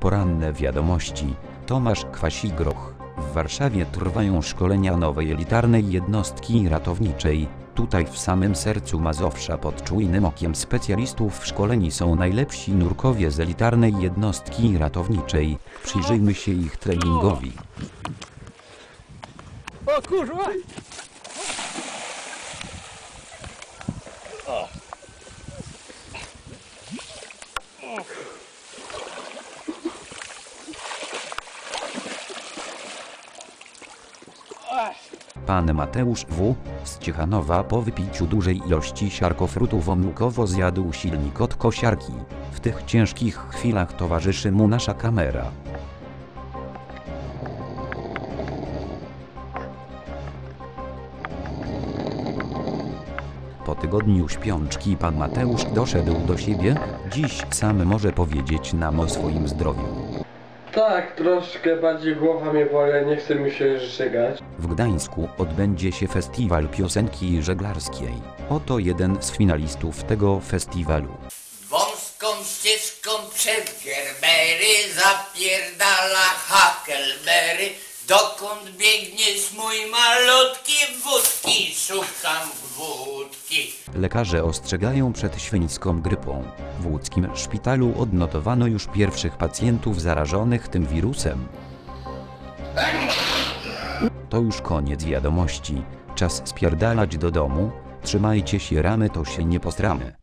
Poranne wiadomości. Tomasz Kwasigroch. W Warszawie trwają szkolenia nowej elitarnej jednostki ratowniczej. Tutaj w samym sercu Mazowsza pod czujnym okiem specjalistów szkoleni są najlepsi nurkowie z elitarnej jednostki ratowniczej. Przyjrzyjmy się ich treningowi. O kurwa! Pan Mateusz W. z Ciechanowa po wypiciu dużej ilości siarkofrutu womlukowo zjadł silnik od kosiarki. W tych ciężkich chwilach towarzyszy mu nasza kamera. Po tygodniu śpiączki pan Mateusz doszedł do siebie, dziś sam może powiedzieć nam o swoim zdrowiu. Tak, troszkę bardziej głowa mnie boli, nie chce mi się żygać. W Gdańsku odbędzie się festiwal piosenki żeglarskiej. Oto jeden z finalistów tego festiwalu. Wąską ścieżką przez Gerbery zapierdala Huckleberry. Dokąd biegniesz mój malutki wódki? Szukam wódki. Lekarze ostrzegają przed świńską grypą. W łódzkim szpitalu odnotowano już pierwszych pacjentów zarażonych tym wirusem. To już koniec wiadomości. Czas spierdalać do domu. Trzymajcie się ramy, to się nie postramy.